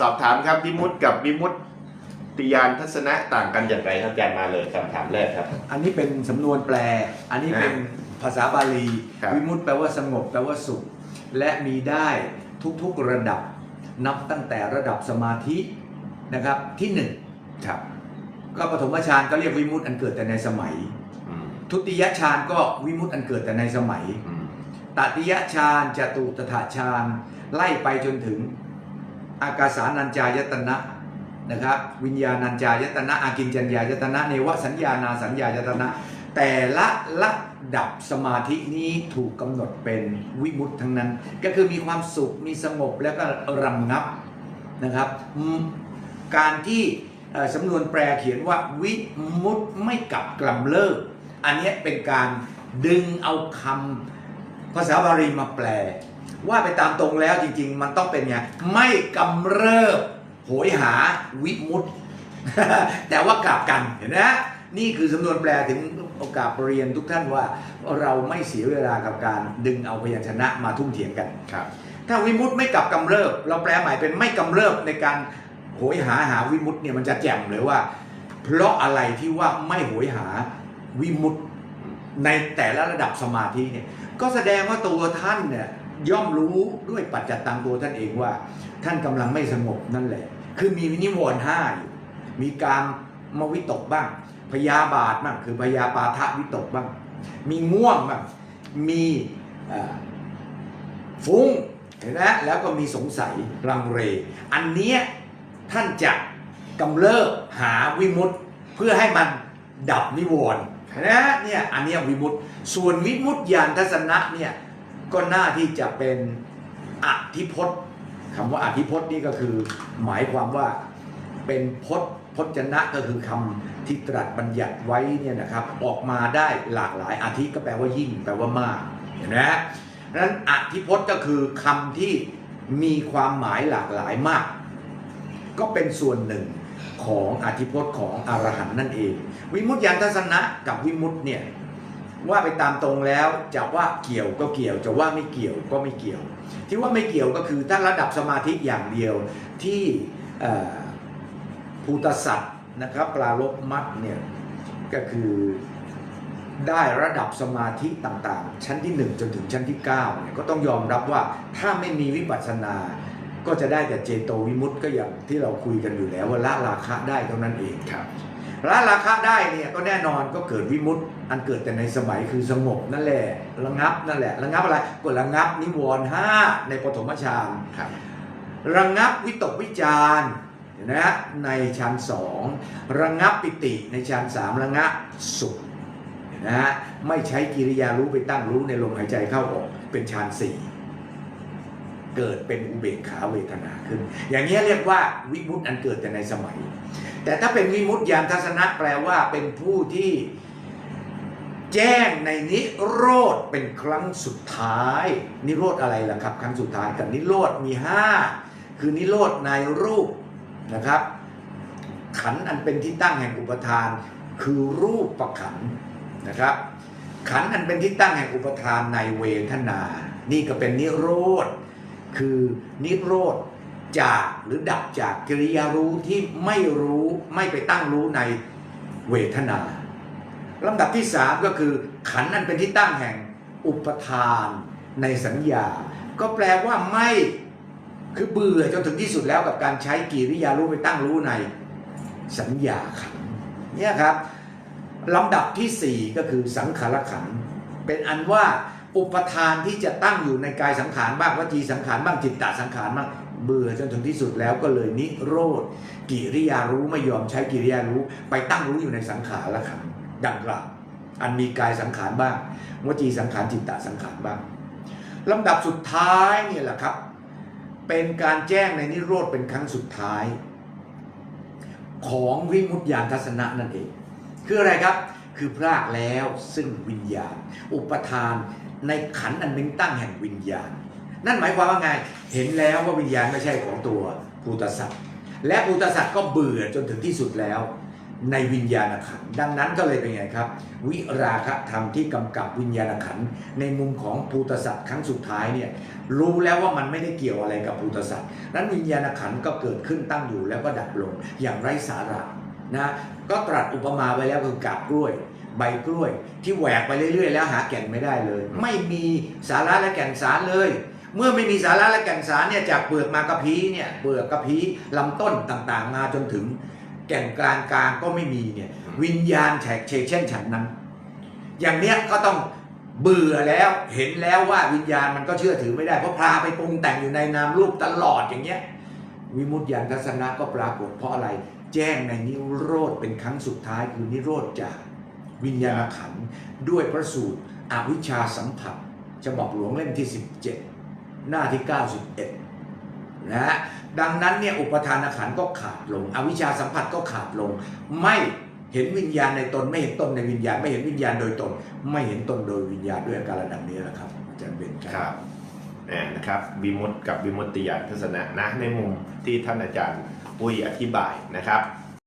สอบถามครับวิมุตติกับวิมุตติยานทัศนะต่างกันอย่างไรครับอาจารย์มาเลยคำถามแรกครับ อันนี้เป็นสำนวนแปล อันนี้เป็นภาษาบาลี ครับ วิมุตติแปลว่าสงบแปลว่าสุข และมีได้ทุกๆระดับ นับตั้งแต่ระดับสมาธินะครับที่หนึ่งครับก็ปฐมฌานก็เรียกวิมุตติอันเกิดแต่ในสมัย อืมทุติยฌานก็วิมุตติอันเกิดแต่ในสมัย อืมตติยฌานจตุตถาฌานไล่ไปจนถึง อากาสานัญจายตนะนะครับวิญญาณัญจายตนะอากินจัญญายตนะเนวสัญญานาสัญญายตนะ แต่ละระดับสมาธินี้ถูกกำหนดเป็นวิมุตทั้งนั้น ก็คือมีความสุขมีสงบแล้วก็ระงับนะครับ การที่สำนวนแปลเขียนว่าวิมุตไม่กลับกลำเลิก อันนี้เป็นการดึงเอาคำภาษาบาลีมาแปล ว่าไปตามตรงแล้วจริง ๆ มันต้องเป็นไงไม่กำเริบโหยหาวิมุตติแต่ว่ากลับกันเห็นไหมนี่คือสำนวนแปลถึงโอกาสเรียนทุกท่านว่าเราไม่เสียเวลากับการดึงเอาพยัญชนะมาทุ่มเถียงกันครับ ถ้าวิมุตติไม่กลับกำเริบ เราแปลใหม่เป็นไม่กำเริบในการโหยหาหาวิมุตติเนี่ยมันจะแจ่มเลยว่า เพราะอะไรที่ว่าไม่โหยหาวิมุตติในแต่ละระดับสมาธิเนี่ยก็แสดงว่าตัวท่านเนี่ย ย่อมรู้ด้วยปัจจัตตังตัวท่านเองว่า ท่านกำลังไม่สงบนั่นแหละ คือมีนิวรณ์ห้าอยู่มีการมวิตกบ้าง พยาบาทบ้างคือพยาปาทะวิตกบ้าง มีง่วงบ้างมีฟุ้งเห็นไหมแล้วก็มีสงสัยลังเลอันเนี้ยท่านจะกำเริบหาวิมุตติเพื่อให้มันดับนิวรณ์เห็นไหมเนี่ยอันนี้วิมุตติส่วนวิมุตติญาณทัศนะเนี่ย ก็น่าที่จะเป็นอธิพจน์คำว่าอธิพจน์นี่ก็คือ หมายความว่าเป็นพจน์พจนะก็คือคำที่ตรัสบัญญัติไว้เนี่ยนะครับออกมาได้หลากหลายอาทิก็แปลว่ายิ่งแปลว่ามากเห็นไหมฮะดังนั้นอธิพจน์ก็คือคำที่มีความหมายหลากหลายมาก ก็เป็นส่วนหนึ่งของอธิพจน์ของอรหันต์นั่นเอง วิมุตติยานทัศนะกับวิมุตติเนี่ย ว่าไปตามตรงแล้วจะว่าเกี่ยวก็เกี่ยว จะว่าไม่เกี่ยวก็ไม่เกี่ยว ที่ว่าไม่เกี่ยวก็คือถ้าระดับสมาธิอย่างเดียวที่ภูตสัตว์นะครับปลาลบมัดเนี่ยก็คือได้ระดับสมาธิต่างๆ ชั้นที่ 1 จนถึงชั้นที่9เนี่ยก็ต้องยอมรับว่าถ้าไม่มีวิปัสสนาก็จะได้แต่เจโตวิมุตต์ก็อย่างที่เราคุยกันอยู่แล้วว่าละราคะได้เท่านั้นเองครับ ละราคะได้เนี่ยก็แน่นอนก็เกิดวิมุตต์อันเกิดแต่ในสมัยคือสงบนั่นแหละระงับนั่นแหละระงับอะไรก็ระงับนิวรณ์ห้าในปฐมฌานครับระงับวิตกวิจารเห็นไหมฮะในฌานสองระงับปิติในฌานสามระงับสุขเห็นไหมฮะไม่ใช้กิริยารู้ไปตั้งรู้ในลมหายใจเข้าออกเป็นฌานสี่ เกิดเป็นอุเบกขาเวทนาขึ้น อย่างนี้เรียกว่าวิมุตติอันเกิดแต่ในสมัย แต่ถ้าเป็นวิมุตติยานทัศนะแปลว่าเป็นผู้ที่แจ้งในนิโรธเป็นครั้งสุดท้าย นิโรธอะไรล่ะครับ ครั้งสุดท้ายกับนิโรธมีห้าคือนิโรธในรูปนะครับ ขันอันเป็นที่ตั้งแห่งอุปทาน คือรูปประขันนะครับ ขันอันเป็นที่ตั้งแห่งอุปทานในเวทนา นี่ก็เป็นนิโรธ คือนิโรธจากหรือดับจากกิริยารู้ที่ไม่รู้ไม่ไปตั้งรู้ในเวทนาลำดับที่สามก็คือขันนั้นเป็นที่ตั้งแห่งอุปทานในสัญญา ก็แปลว่าไม่คือเบื่อจนถึงที่สุดแล้วกับการใช้กิริยารู้ไปตั้งรู้ในสัญญาขันเนี่ยครับลำดับที่สี่ก็คือสังขารขันเป็นอันว่า อุปทานที่จะตั้งอยู่ในกายสังขารบ้างวจีสังขารบ้างจิตตสังขารบ้างเบื่อจนถึงที่สุดแล้วก็เลยนิโรธกิริยารู้ไม่ยอมใช้กิริยารู้ ไปตั้งรู้อยู่ในสังขารขันธ์ดังกล่าวอันมีกายสังขารบ้างวจีสังขารจิตตสังขารบ้างลำดับสุดท้ายนี่แหละครับ เป็นการแจ้งในนิโรธเป็นครั้งสุดท้าย ของวิมุตติญาณทัศนะนั่นเอง คืออะไรครับ คือพรากแล้วซึ่งวิญญาณ อุปทานในขันอันเป็นตั้งแห่งวิญญาณ นั่นหมายความว่าไงเห็นแล้วว่าวิญญาณไม่ใช่ของตัวภูตสัตว์และภูตสัตว์ก็เบื่อจนถึงที่สุดแล้ว ในวิญญาณขันดังนั้นก็เลยเป็นไงครับ วิราคะธรรมที่กำกับวิญญาณขันในมุมของภูตสัตว์ครั้งสุดท้ายเนี่ยรู้แล้วว่ามันไม่ได้เกี่ยวอะไรกับภูตสัตว์นั้นวิญญาณขันก็เกิดขึ้นตั้งอยู่แล้วก็ดับลงอย่างไร้สาระนะ ก็ตรัสอุปมาไว้แล้วคือกาบกล้วย ใบกล้วย ที่แหวกไปเรื่อย ๆ แล้วหาแก่นไม่ได้เลย ไม่มีสาระและแก่นสารเลย เมื่อไม่มีสาระและแก่นสารเนี่ยจากเปลือกมากระพี้เนี่ยเปลือกกระพี้ลำต้นต่างๆ มาจนถึง แก่นกลางกลางก็ไม่มีเนี่ยวิญญาณแฉกเชกเช่นฉันนั้น อย่างเนี้ยก็ต้องเบื่อแล้วเห็นแล้วว่าวิญญาณมันก็เชื่อถือไม่ได้เพราะพาไปปรุงแต่งอยู่ในนามรูปตลอดอย่างเงี้ยวิมุตติญาณทัศนะก็ปรากฏเพราะอะไร แจ้งในนิโรธเป็นครั้งสุดท้ายคือนิโรธจากวิญญาณขันด้วยพระสูตรอวิชชาสัมผัสฉบับหลวงเล่มที่ 17 หน้าที่ 91 นะฮะดังนั้นเนี่ยอุปทานขันธ์ก็ขาดลง อวิชชาสัมผัสก็ขาดลง ไม่เห็นวิญญาณในตนไม่เห็นตนในวิญญาณ ไม่เห็นวิญญาณโดยตน ไม่เห็นตนโดยวิญญาณด้วยอาการระดับนี้แหละครับอาจารย์เบนครับเนี่ยนะครับวิมุตติกับวิมุตติญาณทัศนะนะในมุมที่ท่านอาจารย์ ปุ้ยอธิบายนะครับ